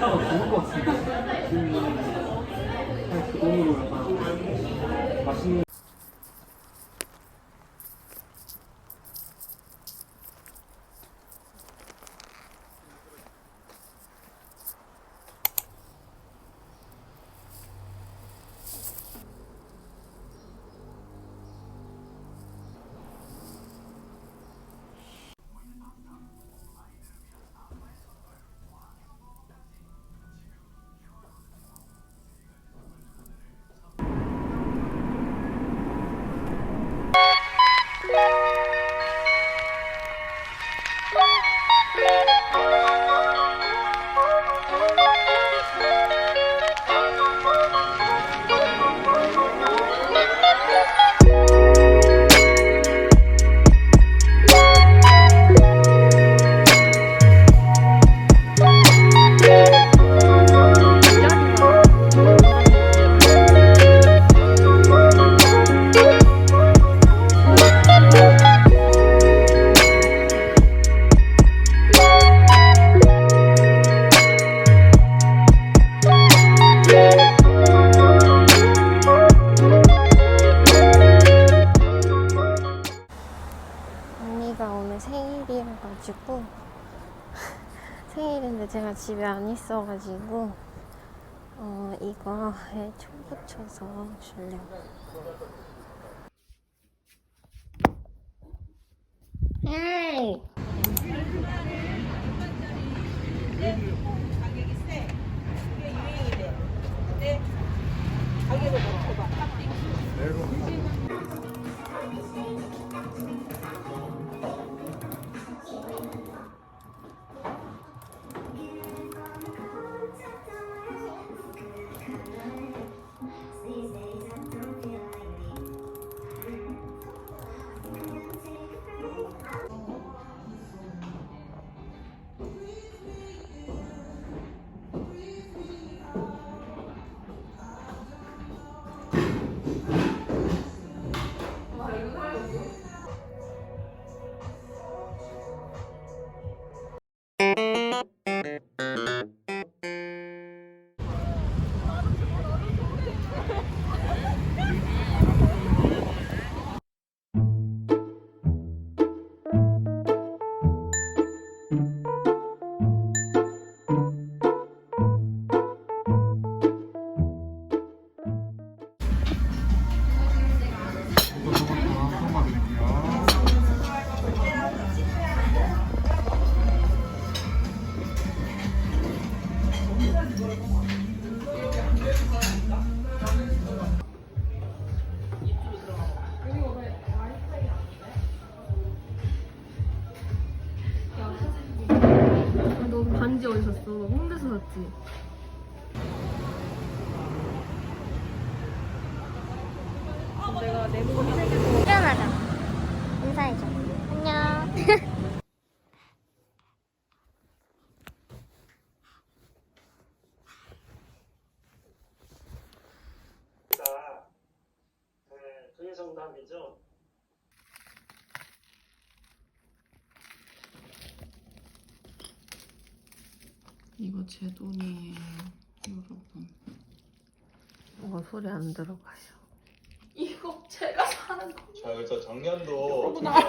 아, 죽을 것 안 있어가지고 어 이거에 초 붙여서 주려고. 에이 너 반지 어디서 샀어? 홍대에서 샀지? 일어나자 인사해줘 안녕 네, 그게 정답이죠. 이거 제 돈이에요, 여러분. 어, 소리 안 들어가요. 이거 제가 사는 거. 자, 그래서 작년도 고객님과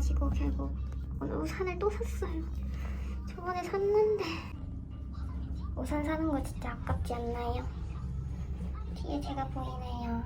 가 와가지고 결국 오늘 우산을 또 샀어요. 저번에 샀는데 우산 사는 거 진짜 아깝지 않나요? 뒤에 제가 보이네요.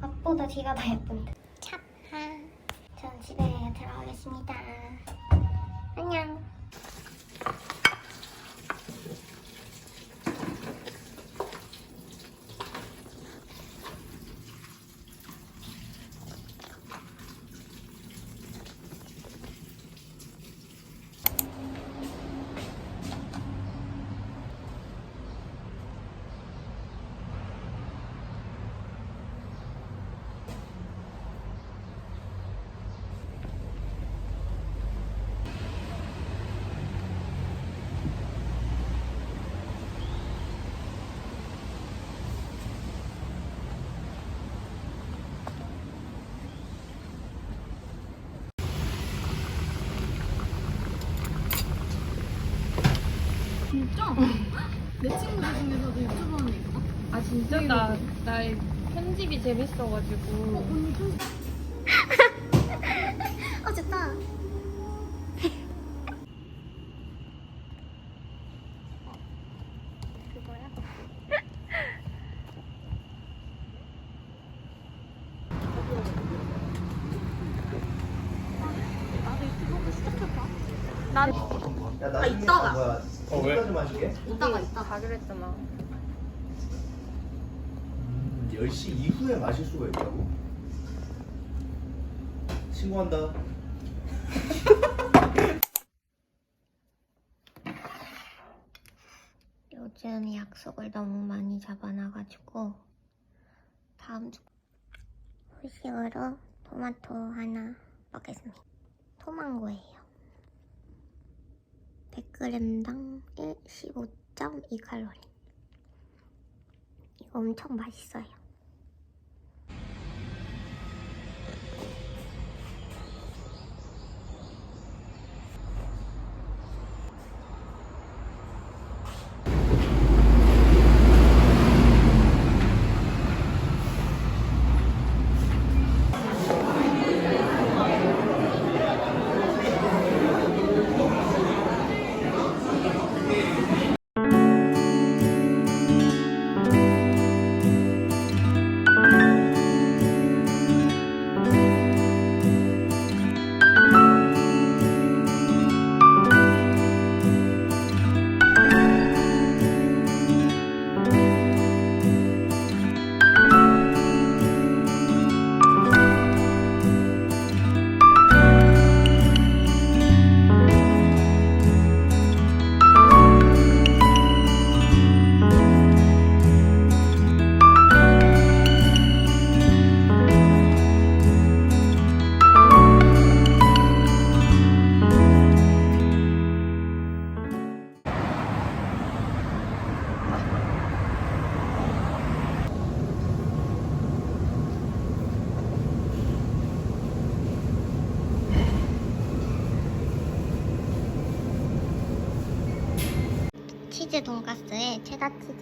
앞보다 뒤가 더 예쁜데. 참. 전 집에 들어가겠습니다. 안녕. 진짜? 내 친구들 중에서도 유튜브 애 있다? 아 진짜? 나, 나의 편집이 재밌어가지고 어, 좋다. 그거야? 야, 나 이따가. 뭐야? 어, 왜? 좀 마실게. 이따가 이따 가기로 했잖아 음, 10시 이후에 마실 수가 있다고? 신고한다. 요즘 약속을 너무 많이 잡아놔가지고 다음 주 후식으로 토마토 하나 먹겠습니다. 토망고예요. 100g당 15.2칼로리. 이거 엄청 맛있어요.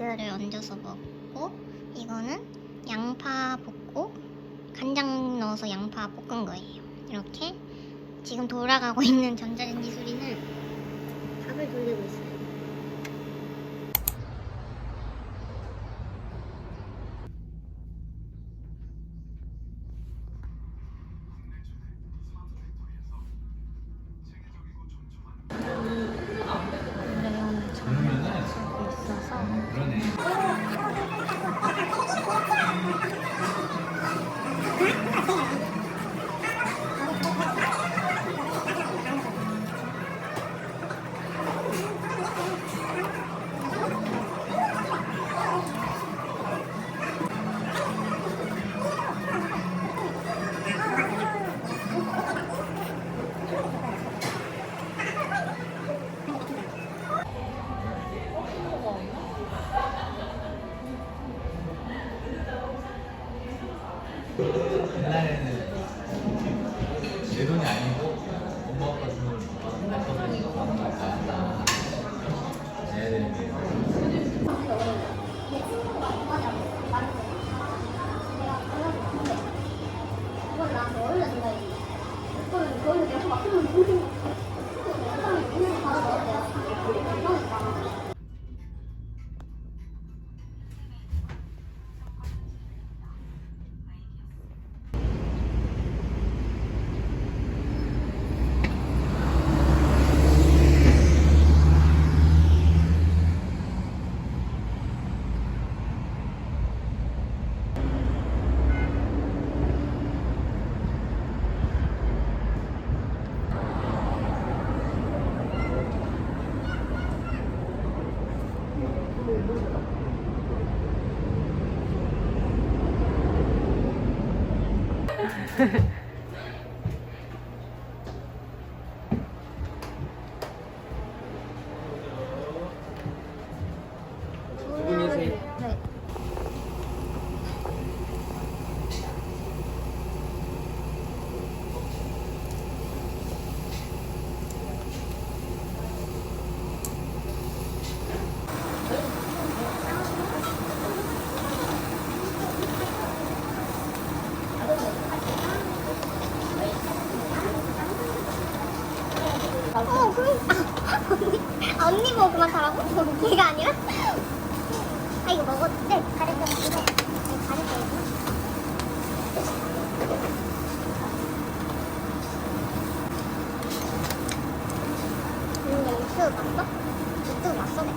치즈를 얹어서 먹고 이거는 양파 볶고 간장 넣어서 양파 볶은 거예요. 이렇게 지금 돌아가고 있는 전자레인지 소리는 밥을 돌리고 있어요. 그만 타라고? 걔가 아니라? 아 이거 먹었는데 가래떡 이거 가래떡 음, 야, 유튜브 봤어? 유튜브 봤어? 네.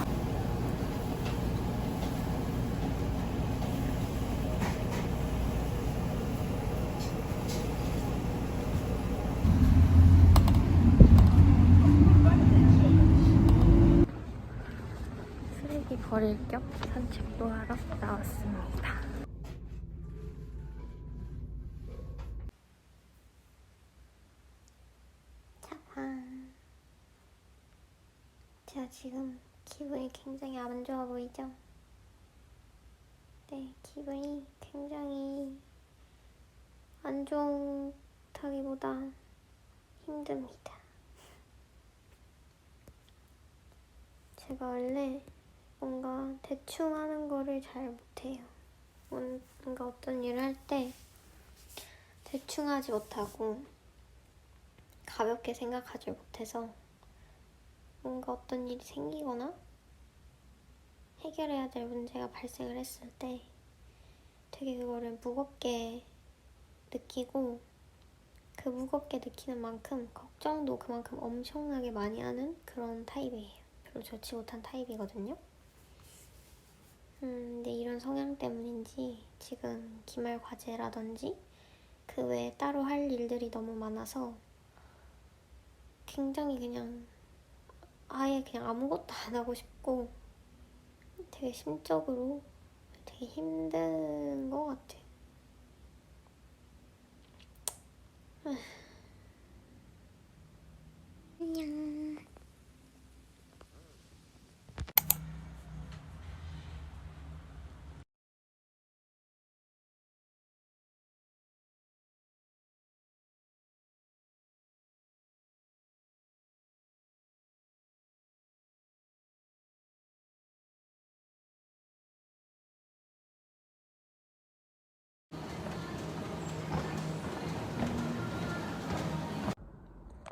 쓰레기 버릴 겸 산책도 하러 나왔습니다. 짜잔. 제가 지금 기분이 굉장히 안 좋아 보이죠? 네, 기분이 굉장히 안 좋다기보다 힘듭니다. 제가 원래 뭔가 대충 하는 거를 잘 못해요. 뭔가 어떤 일을 할 때 대충 하지 못하고 가볍게 생각하지 못해서 뭔가 어떤 일이 생기거나 해결해야 될 문제가 발생을 했을 때 되게 그거를 무겁게 느끼고 그 무겁게 느끼는 만큼 걱정도 그만큼 엄청나게 많이 하는 그런 타입이에요. 별로 좋지 못한 타입이거든요. 음, 근데 이런 성향 때문인지 지금 기말 과제라든지 그 외에 따로 할 일들이 너무 많아서 굉장히 그냥 아예 그냥 아무것도 안 하고 싶고 되게 심적으로 되게 힘든 것 같아. 안녕.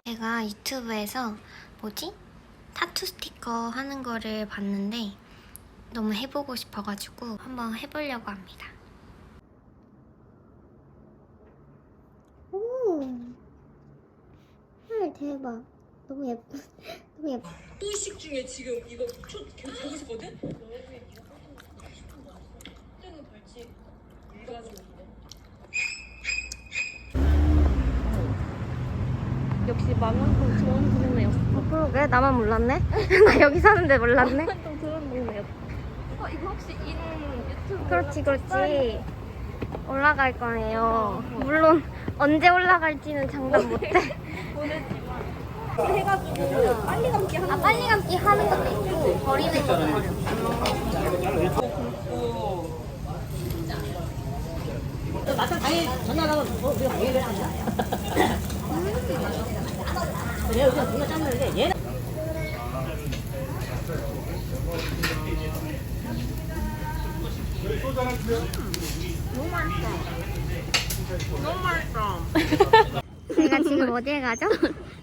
제가 유튜브에서 뭐지? 타투 스티커 하는 거를 봤는데 너무 해보고 싶어가지고 한번 해보려고 합니다. 오, 헐 대박. 너무 예쁘, 너무 예뻐. 또이식 중에 지금 이거 초 계속 보고 싶거든? 역시 만만큼 좋은 동네였어. 어, 그러게 나만 몰랐네. 나 여기 사는데 몰랐네. 좀 좋은 동네였어. 어 이거 혹시 인 유튜브 그렇지 그렇지. 올라갈 거예요. 물론 언제 올라갈지는 장담 못해. 해가지고 빨리 감기 하는 아 빨리 감기 하는 것도 있고 버리는 것도 어렵고. 저희가 지금 어디에 가죠?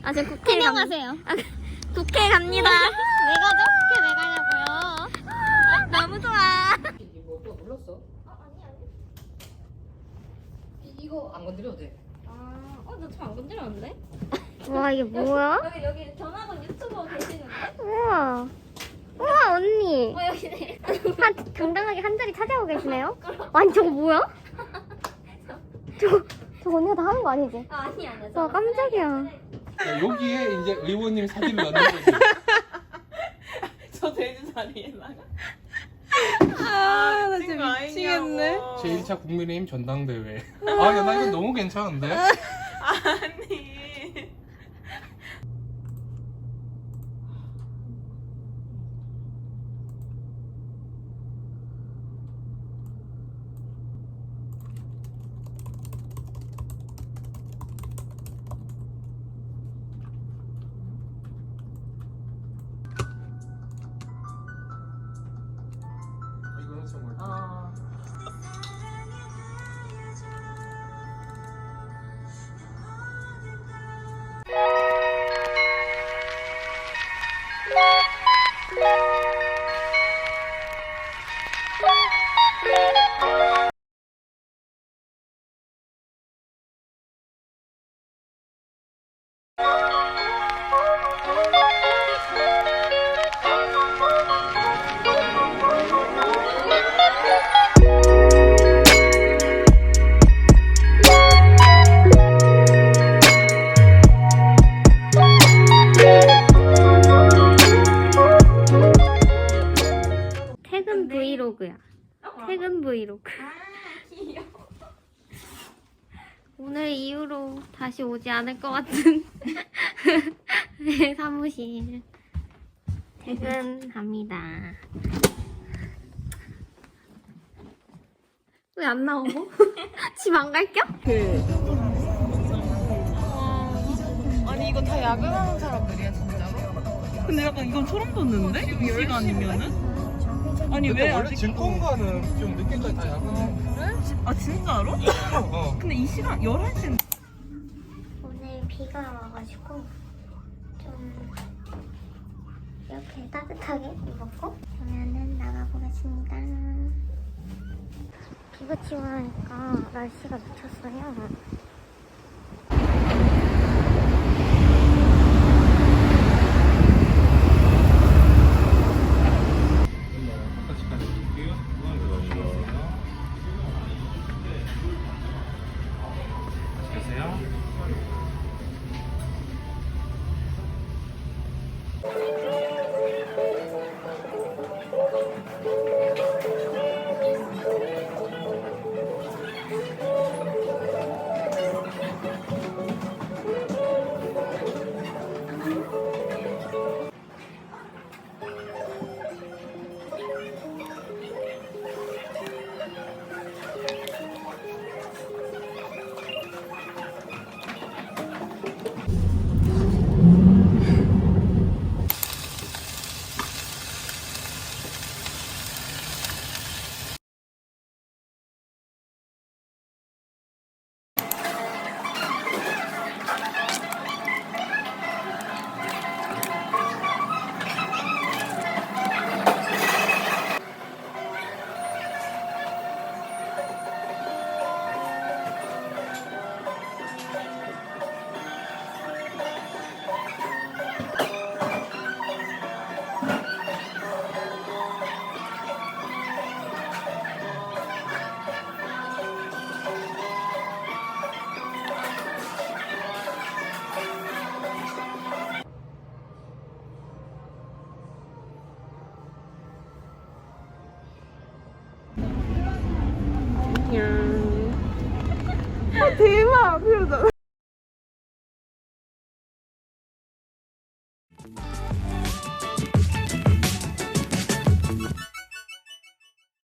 아, 저 국회 해명하세요. 아, 국회 갑니다. 왜 가죠? 국회 왜 가냐고요? 너무 좋아. 이거 눌렀어? 이거 안 건드려도 돼. 어 나좀안 건드렸는데? 와, 이게 뭐야? 여기 여기 전학원 유튜버 계시는데? 우와. 우와, 언니. 어 여기네. 한, 당당하게 한 자리 차지하고 계시네요? 아니, 저거 뭐야? 저거, 저거 언니가 다 하는 거 아니지? 아 아니 아니야. 와, 깜짝이야. 여기에 이제 의원님 사진을 넣는 거지. 저 돼지 자리에다가. 아, 나 진짜 미치겠네. 제일 2차 국민의힘 전당대회. 아, 야, 나 이거 너무 괜찮은데? 아 브이로그. 오늘 이후로 다시 오지 않을 것 같은 사무실. 퇴근합니다. 왜 안 나오고? 집 안갈 겸? 아니 이거 다 야근하는 사람들이야 진짜로? 근데 약간 이건 소름 돋는데? 이 시간이면은? 아니 왜 근데 원래 아직 증권가는 좀 늦게까지 다 야근해. 아 진짜로? 어. 근데 이 시간 11시 오늘 비가 와가지고 좀 이렇게 따뜻하게 입었고 그러면은 나가보겠습니다. 비가 치고 나니까 날씨가 미쳤어요.